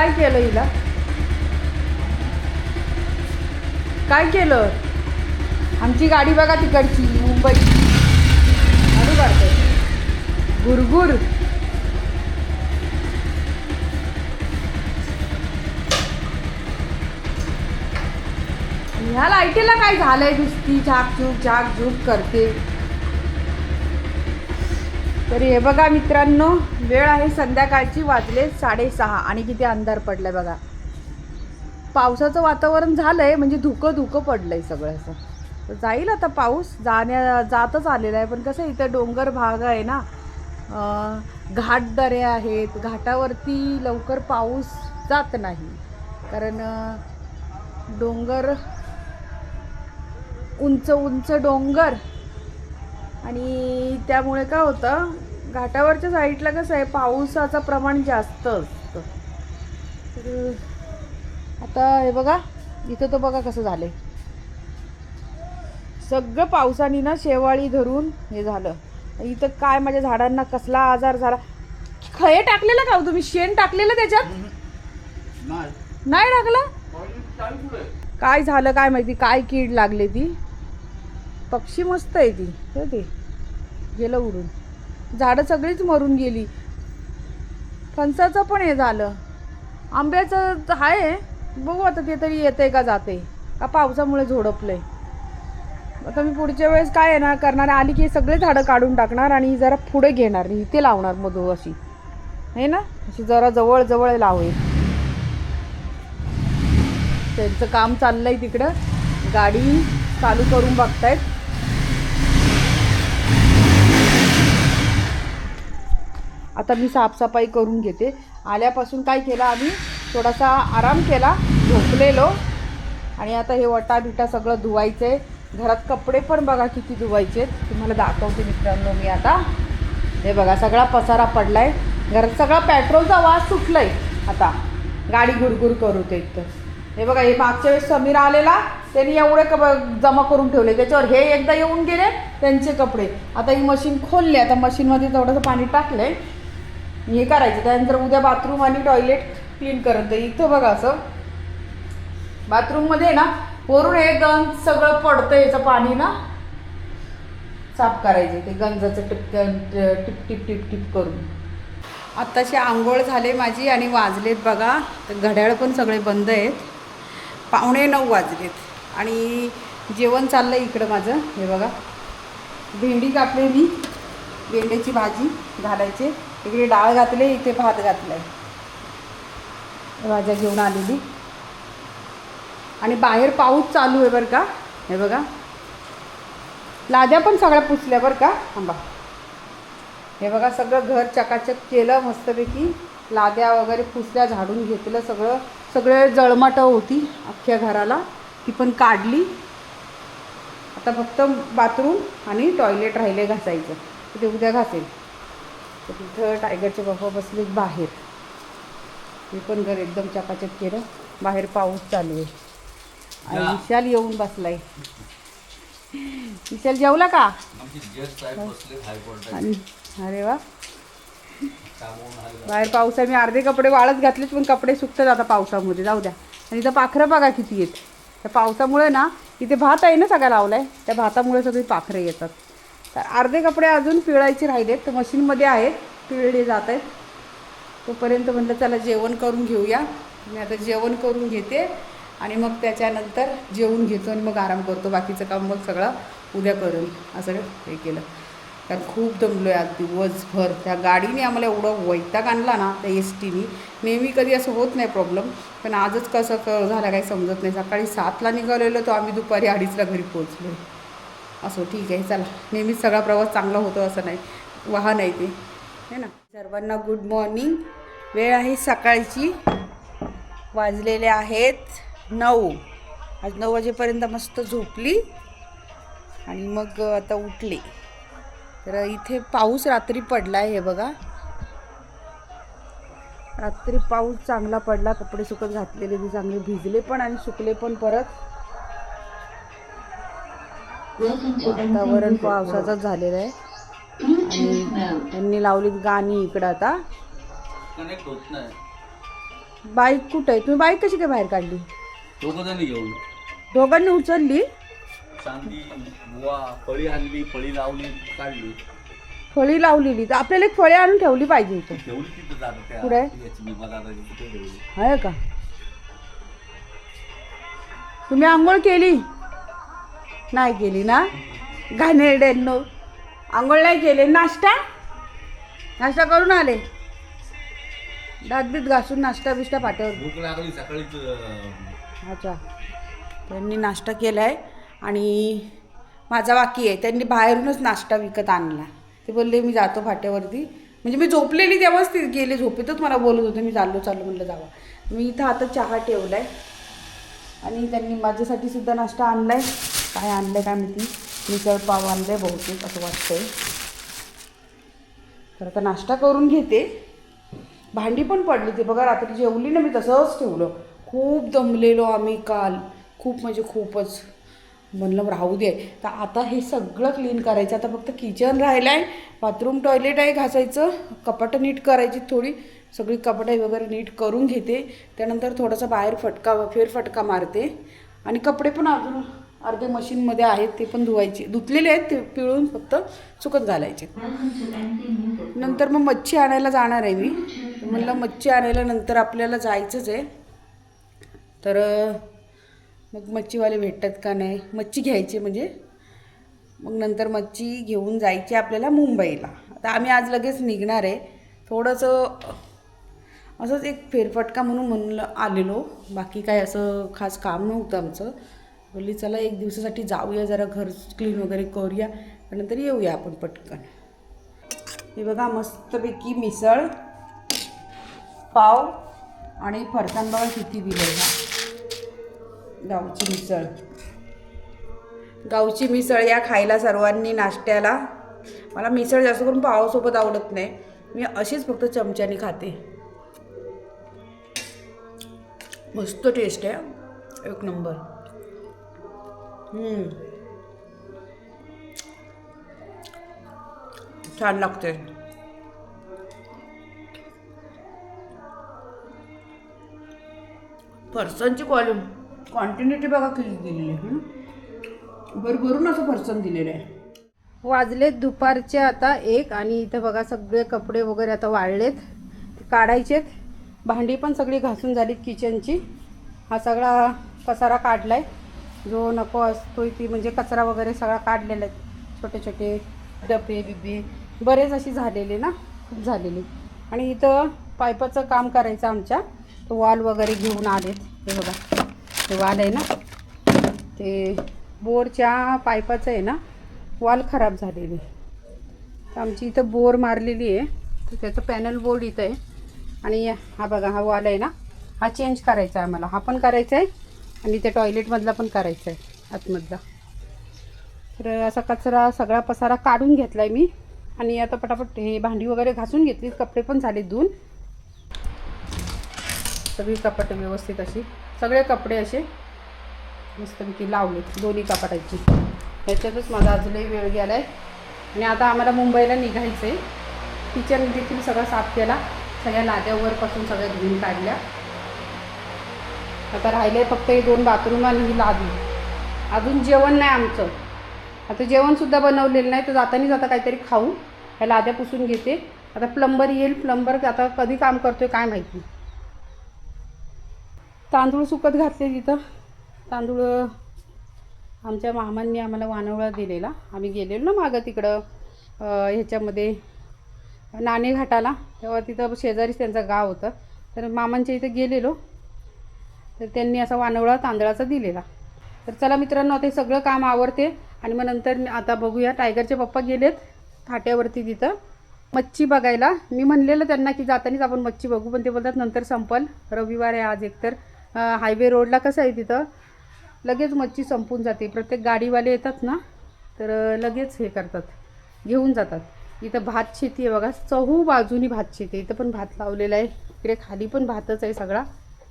काय केलं हिला? काय केलं? आमची गाडी बघा तिकडची मुंबईची. गाडी काढते गुरगुर. ह्या लाईटीला काय झालंय नुसती झाकझूक झाकझूक करते. तर हे बघा मित्रांनो वेळ आहे संध्याकाळची वाजले साडेसहा आणि किती अंधार पडलाय बघा. पावसाचं वातावरण झालं आहे म्हणजे धुकं धुकं पडलं आहे सगळं असं. तर जाईल आता पाऊस जाण्या जातच आलेला आहे पण कसं आहे, इथं डोंगर भाग आहे ना घाट दरे आहेत घाटावरती लवकर पाऊस जात नाही. कारण डोंगर उंच उंच डोंगर आणि त्यामुळे काय होतं घाटावरच्या साईडला कसं आहे पावसाचं प्रमाण जास्त असतं. तर आता हे बघा इथं तर बघा कसं झालंय. सगळं पावसाने ना शेवाळी धरून हे झालं. इथं काय माझ्या झाडांना कसला आजार झाला. खये टाकलेलं का हो तुम्ही? शेण टाकलेलं त्याच्यात? नाही. टाकलं? काय झालं काय माहिती? काय कीड लागली ती? पक्षी मस्त आहे ती. ते गेलं उडून. झाडं सगळीच मरून गेली. फणसाचं पण हे झालं. आंब्याचं आहे बघू आता ते तरी येते का जाते का पावसामुळे झोडपलं आहे आता मी पुढच्या वेळेस काय येणार करणार आली की सगळे झाडं काढून टाकणार आणि जरा पुढे घेणार. इथे लावणार मधू अशी. आहे ना? अशी जरा जवळ जवळ लावेल. त्यांचं काम चाललंय तिकडं. गाडी चालू करून बघतायत. आता मी साफसफाई करून घेते. आल्यापासून काय केलं आम्ही? थोडासा आराम केला झोपलेलो. आणि आता हे वटा बिटा सगळं धुवायचं. आहे घरात कपडे पण बघा किती धुवायचे. आहेत तुम्हाला दाखवते मित्रांनो मी आता. हे बघा सगळा पसारा पडला आहे घरात सगळा पेट्रोलचा वास आहे आता गाडी गुरगुर करू ते तर हे बघा हे मागच्या वेळेस समीर आलेला. त्यांनी एवढे कप जमा करून ठेवले. त्याच्यावर हे एकदा येऊन गेले त्यांचे कपडे. आता ही मशीन खोलली. आता मशीनमध्ये थोडंसं पाणी टाकलं आहे हे करायचं. त्यानंतर उद्या बाथरूम आणि टॉयलेट क्लीन करत आहे. इथं बघा असं. बाथरूममध्ये ना वरून हे गंज सगळं पडतं याचं पाणी ना साफ करायचे. ते गंजाचं टिप टिप टिप टिप टिप करून. आत्ताशी आंघोळ झाले माझी आणि वाजलेत बघा. तर घड्याळ पण सगळे बंद आहेत. पावणे नऊ वाजलेत. आणि जेवण चाललं आहे इकडं माझं. हे बघा. भेंडी कापले मी भेंड्याची भाजी घालायचे. इकडे डाळ घातले इथे भात घातलाय. भाज्या घेऊन आलेली. आणि बाहेर पाऊस चालू आहे बरं का. हे बघा. लाद्या पण सगळ्या पुसल्या बरं का. थांबा. हे बघा सगळं घर चकाचक केलं मस्तपैकी लाद्या वगैरे पुसल्या झाडून घेतलं सगळं. सगळे जळमटं होती अख्ख्या घराला. ती पण काढली. आता फक्त बाथरूम आणि टॉयलेट राहिले घासायचं. ते उद्या घासेल. तर तिथं टायगरचे बाबा बसले बाहेर. हे पण घर एकदम चकाचक केलं. बाहेर पाऊस चालू आहे. आणि विशाल येऊन बसलाय. विशाल जेवला का? आणि अरे वा. बाहेर पाऊस आहे. मी अर्धे कपडे वाळत घातलेत पण कपडे सुकतात आता पावसामध्ये. जाऊ द्या. आणि इथं पाखरं बघा किती आहेत. त्या पावसामुळे ना इथे भात आहे ना सगळा लावलाय. त्या भातामुळे सगळी पाखरं येतात. तर अर्धे कपडे अजून पिळायचे राहिलेत तर मशीनमध्ये आहेत पिळले जात आहेत. तोपर्यंत म्हटलं चला जेवण करून घेऊया. मी आता जेवण करून घेते आणि मग त्याच्यानंतर जेवून घेतो आणि मग आराम करतो. बाकीचं काम मग सगळं उद्या करेल असं हे केलं. कारण खूप दमलो आहे आज दिवसभर. त्या गाडीने आम्हाला एवढं वैताग आणला ना त्या एस टीनी नेहमी कधी असं होत नाही प्रॉब्लेम पण आजच कसं क झालं काही समजत नाही. सकाळी सातला निघालेलो तो आम्ही दुपारी अडीचला घरी पोचलो असं ठीक आहे चला. नेहमीच सगळा प्रवास चांगला होतो असं नाही. वाहन आहे ते. है ना? सर्वांना गुड मॉर्निंग वेळ आहे सकाळची. वाजलेले आहेत नऊ. आज नऊ वाजेपर्यंत मस्त झोपली. आणि मग आता उठली. तर इथे पाऊस रात्री पडला आहे हे बघा. रात्री पाऊस चांगला पडला. कपडे सुकत घातलेले ते चांगले भिजले पण आणि सुकले पण परत. वातावरण पावसाचंच झालेलं आहे. आणि त्यांनी लावली गाणी इकडं आता. होत बाईक कुठं आहे? तुम्ही बाईक कशी काय बाहेर काढली? घेऊन. दोघांनी उचलली? फळी आणली फळी लावली काढली. फळी लावलेली. तर आपल्याला एक फळे आणून ठेवली पाहिजे तिथे ठेवली. आहे का? तुम्ही आंघोळ केली? नाही केली ना? घाणेरड्यांनो. आंघोळ नाही केले. नाश्ता? नाश्ता करून आले. दात बीत घासून नाश्ता बिष्टा अं, अच्छा. त्यांनी नाश्ता केला आहे आणि माझा बाकी आहे. त्यांनी बाहेरूनच नाश्ता विकत आणला. ते बोलले मी जातो फाट्यावरती. म्हणजे मी झोपलेली तेव्हाच ते गेले. झोपेतच मला बोलत होते मी चाललो चाललो म्हणलं जावा. मी इथं आता चहा ठेवला आहे आणि त्यांनी माझ्यासाठी सुद्धा नाश्ता आणला आहे काय आणलं आहे काय माहिती? मिसळ पाव आणलं आहे बहुतेक असं वाटतंय. तर आता नाश्ता करून घेते. भांडी पण पडली ती. बघा रात्री जेवली ना मी तसंच ठेवलं. खूप दमलेलो आम्ही काल. खूप म्हणजे खूपच. म्हणलं राहू दे. तर आता हे सगळं क्लीन करायचं. आता फक्त किचन राहिलं आहे बाथरूम टॉयलेट आहे घासायचं. कपाटं नीट करायची थोडी. सगळी कपाटे वगैरे नीट करून घेते. त्यानंतर थोडासा बाहेर फटका फेरफटका मारते. आणि कपडे पण अजून अर्धे मशीनमध्ये आहेत ते पण धुवायचे. धुतलेले आहेत ते पिळून फक्त सुकत घालायचे. नंतर मग मच्छी आणायला जाणार आहे मी. म्हणलं मच्छी आणायला नंतर आपल्याला जायचंच आहे. तर मग मच्छीवाले भेटतात का नाही? मच्छी घ्यायची म्हणजे. मग नंतर मच्छी घेऊन जायची आपल्याला मुंबईला. आता आम्ही आज लगेच निघणार आहे. थोडंसं असंच एक फेरफटका म्हणून म्हणलं आलेलो. बाकी काय असं खास काम नव्हतं आमचं. बोलली चला एक दिवसासाठी जाऊया जरा घर क्लीन वगैरे करूया नंतर येऊया आपण पटकन. हे बघा मस्तपैकी मिसळ पाव आणि फरसाण बघा किती दिलं गावची मिसळ. गावची मिसळ या खायला सर्वांनी नाश्त्याला. मला मिसळ जास्त करून पावासोबत आवडत नाही. मी अशीच फक्त चमच्याने खाते. मस्त टेस्ट आहे. एक नंबर. छान लागते फरसांची क्वालि क्वांटिटी बघा किती दिलेली आहे हं? भरभरून असं फरसाण दिलेलं आहे. वाजलेत दुपारचे आता एक आणि इथं बघा सगळे कपडे वगैरे आता वाळलेत काढायचेत. भांडी पण सगळी घासून झालीत किचनची हा सगळा पसारा काढलाय. जो नको असतो ती म्हणजे कचरा वगैरे सगळा काढलेला आहे. छोटे छोटे डबे बिबे बरेच अशी झालेले ना खूप झालेली. आणि इथं पाईपाचं काम करायचं आमच्या. तो वॉल वगैरे घेऊन आलेत. हे बघा. ते वाल आहे ना. ते बोरच्या पायपाचं आहे ना वॉल खराब झालेली. तर आमची इथं बोर मारलेली आहे. तर त्याचं पॅनल बोर्ड इथं आहे. आणि हा बघा हा वॉल आहे ना. हा चेंज करायचा आहे आम्हाला. हा पण करायचा आहे. आणि त्या टॉयलेटमधला पण करायचा आहे आतमधला. तर असा कचरा सगळा पसारा काढून घेतला आहे मी. आणि आता पटापट हे भांडी वगैरे घासून घेतली कपडे पण झाले धुवून. सगळी कपाटं व्यवस्थित अशी सगळे कपडे असे मस्तपैकी लावले दोन्ही कपाटाची. ह्याच्यातच माझा आज लई वेळ गेला आहे आणि आता आम्हाला मुंबईला निघायचं आहे किचन देखील सगळं साफ केला सगळ्या लाद्यावरपासून सगळ्या धुवून काढल्या. आता राहिले फक्त हे दोन बाथरूम आणि ही लादी. अजून जेवण नाही आमचं. आता जेवणसुद्धा बनवलेलं नाही तर जातानीच आता काहीतरी खाऊ. ह्या लाद्या पुसून घेते. आता प्लंबर येईल. प्लंबर आता कधी काम करतोय काय माहिती. तांदूळ सुकत घातले तिथं तांदूळ आमच्या मामांनी आम्हाला वानवळा दिलेला. आम्ही गेलेलो ना मागं तिकडं ह्याच्यामध्ये नाणेघाटाला. तेव्हा तिथं शेजारीच त्यांचं गाव होतं. तर मामांच्या इथं गेलेलो. तर त्यांनी असा वानवळा तांदळाचा दिलेला. तर चला मित्रांनो आता हे सगळं काम आवरते आणि मग नंतर आता बघूया. टायगरचे पप्पा गेलेत थाट्यावरती तिथं. मच्छी बघायला. मी म्हणलेलं त्यांना की जातानीच आपण मच्छी बघू पण ते बोलतात नंतर संपल. रविवार आहे आज एकतर. हायवे रोडला कसं आहे तिथं? लगेच मच्छी संपून जाते. प्रत्येक गाडीवाले येतात ना तर लगेच हे करतात. घेऊन जातात. इथं भात शेती आहे बघा. चहू बाजूनी भात शेती आहे. इथं पण भात लावलेला आहे. इकडे खाली पण भातच आहे सगळा.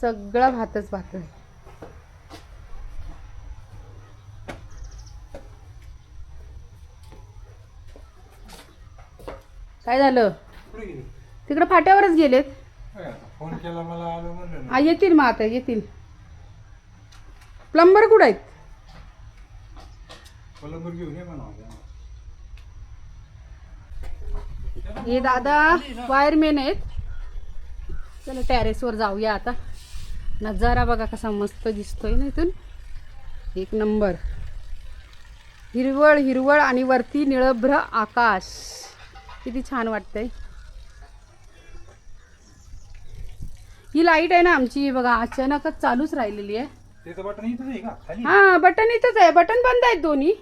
सगळा भातच भात आहे. काय झालं? तिकडे फाट्यावरच गेलेत. फोन केला मला आलो म्हणलं ना. आ येतील मग आता येतील. प्लंबर कुठं आहेत? कोल्हापूर घेऊन ये म्हणा. हे दादा वायरमेन आहेत. चला टॅरेसवर जाऊया आता. नजारा बघा कसा मस्त दिसतोय ना इथून. एक नंबर. हिरवळ हिरवळ आणि वरती निळभ्र आकाश. किती छान वाटतंय. ही लाइट आहे ना आमची बघा अचानकच चालूच राहिलेली आहे. हा बटन इथंच आहे. बटन बंद आहेत दोन्ही.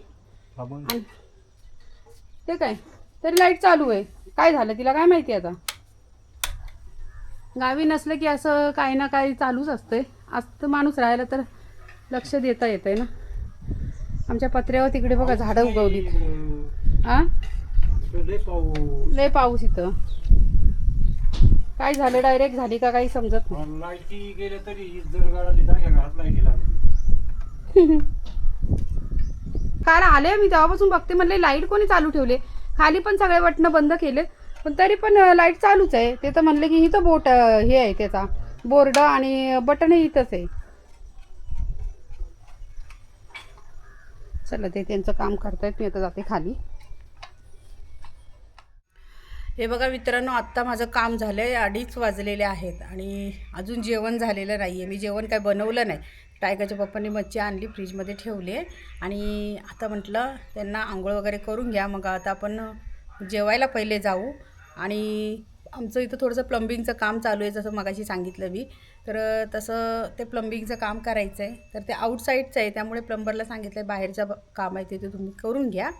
ते काय? तरी लाइट चालू आहे. काय झालं? तिला काय माहिती आता? गावी नसलं की असं काही ना काही चालूच असतंय. असतं माणूस राहायला तर लक्ष देता येतंय ना. आमच्या पत्र्यावर तिकडे बघा झाडं उगवलीत. आ? लय पाऊस इथं. काय झालं डायरेक्ट झाली का काही समजत नाही. तरी काल आले मी तेव्हापासून बघते म्हणले लाइट कोणी चालू ठेवले? खाली पण सगळे बटणं बंद केले पण तरी पण लाइट चालूच आहे. ते तर म्हणले की इथं बोट हे आहे त्याचा. बोर्ड आणि बटन इथंच आहे. चला ते त्यांचं काम करतायत. मी आता जाते खाली. हे बघा मित्रांनो आत्ता माझं काम झालं आहे अडीच वाजलेले आहेत आणि अजून जेवण झालेलं नाही आहे मी जेवण काय बनवलं नाही. टायगरच्या पप्पांनी मच्छी आणली फ्रीजमध्ये ठेवली आहे. आणि आता म्हटलं त्यांना आंघोळ वगैरे करून घ्या. मग आता आपण जेवायला पहिले जाऊ. आणि आमचं इथं थोडंसं प्लंबिंगचं काम चालू आहे जसं मगाशी सांगितलं मी. तर तसं ते प्लंबिंगचं काम करायचं आहे. तर ते आउटसाईडचं आहे त्यामुळे प्लंबरला सांगितलं आहे बाहेरचं काम आहे ते तुम्ही करून घ्या.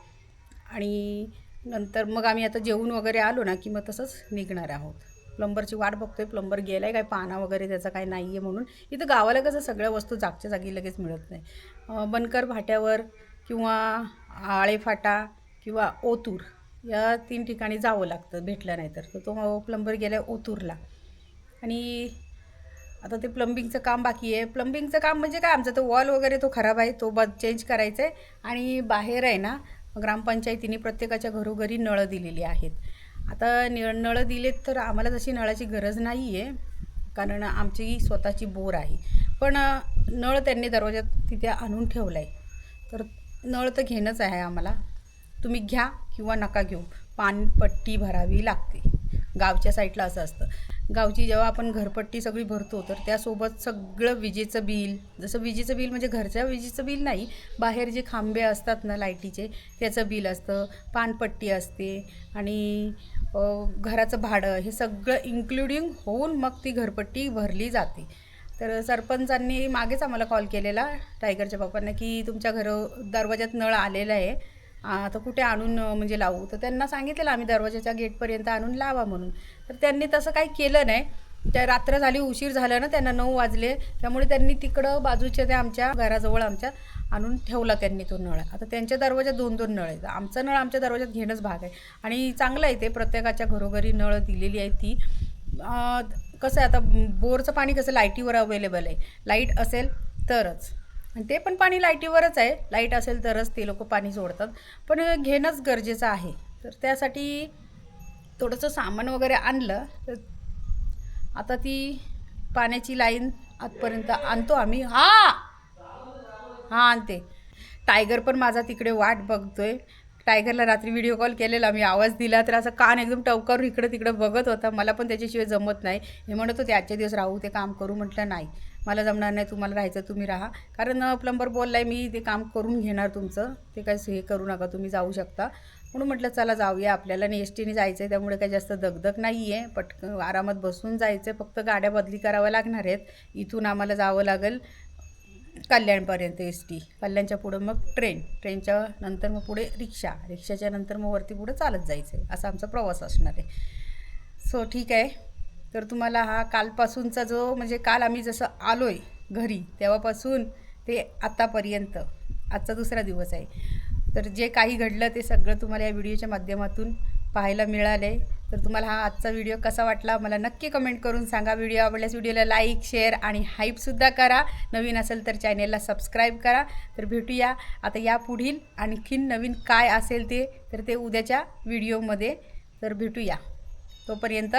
आणि नंतर मग आम्ही आता जेवून वगैरे आलो ना की मग तसंच निघणार आहोत. प्लंबरची वाट बघतोय प्लंबर गेला आहे काय पाना वगैरे त्याचा काय नाही आहे म्हणून. इथं गावाला कसं सगळ्या वस्तू जागच्या जागी लगेच मिळत नाही. बनकर फाट्यावर किंवा आळेफाटा किंवा ओतूर या तीन ठिकाणी जावं लागतं भेटलं नाही तर. तो प्लंबर गेला ओतूरला. आणि आता ते प्लंबिंगचं काम बाकी आहे. प्लंबिंगचं काम म्हणजे काय? आमचा तो वॉल वगैरे तो खराब आहे तो ब चेंज करायचा आहे आणि बाहेर आहे ना ग्रामपंचायतीने प्रत्येकाच्या घरोघरी नळं दिलेली आहेत. आता निळ नळं दिलेत तर आम्हाला तशी नळाची गरज नाही आहे कारण आमची स्वतःची बोर आहे. पण नळ त्यांनी दरवाजात तिथे आणून ठेवला आहे तर नळ तर घेणंच आहे आम्हाला. तुम्ही घ्या किंवा नका घेऊ पाणपट्टी भरावी लागते. गावच्या साईडला असं असतं. गावची जेव्हा आपण घरपट्टी सगळी भरतो तर त्यासोबत सगळं विजेचं बिल जसं विजेचं बिल म्हणजे घरच्या विजेचं बिल नाही बाहेर जे खांबे असतात ना लाईटीचे त्याचं बिल असतं पानपट्टी असते आणि घराचं भाडं हे सगळं इन्क्लुडिंग होऊन मग ती घरपट्टी भरली जाते. तर सरपंचांनी मागेच आम्हाला कॉल केलेला टायगरच्या बापांना की तुमच्या घर दरवाज्यात नळ आलेला आहे आता कुठे आणून म्हणजे लावू? तर त्यांना सांगितलेलं आम्ही दरवाजाच्या गेटपर्यंत आणून लावा म्हणून. तर त्यांनी तसं काही केलं नाही. त्या रात्र झाली उशीर झाला ना त्यांना नऊ वाजले. त्यामुळे त्यांनी तिकडं बाजूच्या त्या आमच्या घराजवळ आमच्या आणून ठेवला त्यांनी तो नळ. आता त्यांच्या दरवाजात दोन दोन नळ आहेत. आमचा नळ आमच्या दरवाजात घेणंच भाग आहे. आणि चांगलं आहे ते प्रत्येकाच्या घरोघरी नळ दिलेली आहे ती. कसं आहे आता बोरचं पाणी कसं लाईटीवर अवेलेबल आहे. लाइट असेल तरच. आणि ते पण पाणी लाईटीवरच आहे. लाइट असेल तरच ते लोक पाणी सोडतात. पण घेणंच गरजेचं आहे. तर त्यासाठी थोडंसं सामान वगैरे आणलं तर आता ती पाण्याची लाईन आतपर्यंत आणतो आम्ही. हा! हा आणते. टायगर पण माझा तिकडे वाट बघतोय. टायगरला रात्री व्हिडिओ कॉल केलेला मी आवाज दिला तर असं कान एकदम टवकारून इकडं तिकडं बघत होता. मला पण त्याच्याशिवाय जमत नाही. हे म्हणत होते आजचे दिवस राहू ते काम करू म्हटलं नाही. मला जमणार नाही तुम्हाला राहायचं तुम्ही राहा. कारण प्लंबर बोललाय मी ते काम करून घेणार तुमचं. ते काय हे करू नका तुम्ही जाऊ शकता. म्हणून म्हटलं चला जाऊया आपल्याला. आणि एस टीने जायचं आहे त्यामुळे काही जास्त दगदग नाही आहे पटकन आरामात बसून जायचं आहे फक्त गाड्या बदली कराव्या लागणार आहेत. इथून आम्हाला जावं लागेल कल्याणपर्यंत एस टी कल्याणच्या पुढं मग ट्रेन ट्रेनच्या नंतर मग पुढे रिक्षा. रिक्षाच्या नंतर मग वरती पुढे चालत जायचं आहे असा आमचा प्रवास असणार आहे. सो ठीक आहे. तर तुम्हाला हा कालपासूनचा जो म्हणजे काल आम्ही जसं आलो आहे घरी तेव्हापासून ते आत्तापर्यंत आजचा दुसरा दिवस आहे. तर जे काही घडलं ते सगळं तुम्हाला या व्हिडिओच्या माध्यमातून पाहायला मिळालं आहे तर तुम्हाला हा आजचा व्हिडिओ कसा वाटला मला नक्की कमेंट करून सांगा. व्हिडिओ आवडल्यास व्हिडिओला लाईक शेअर आणि हाईपसुद्धा करा. नवीन असेल तर चॅनेलला सबस्क्राईब करा. तर भेटूया आता या पुढील आणखीन नवीन काय असेल ते तर ते उद्याच्या व्हिडिओमध्ये तर भेटूया. तोपर्यंत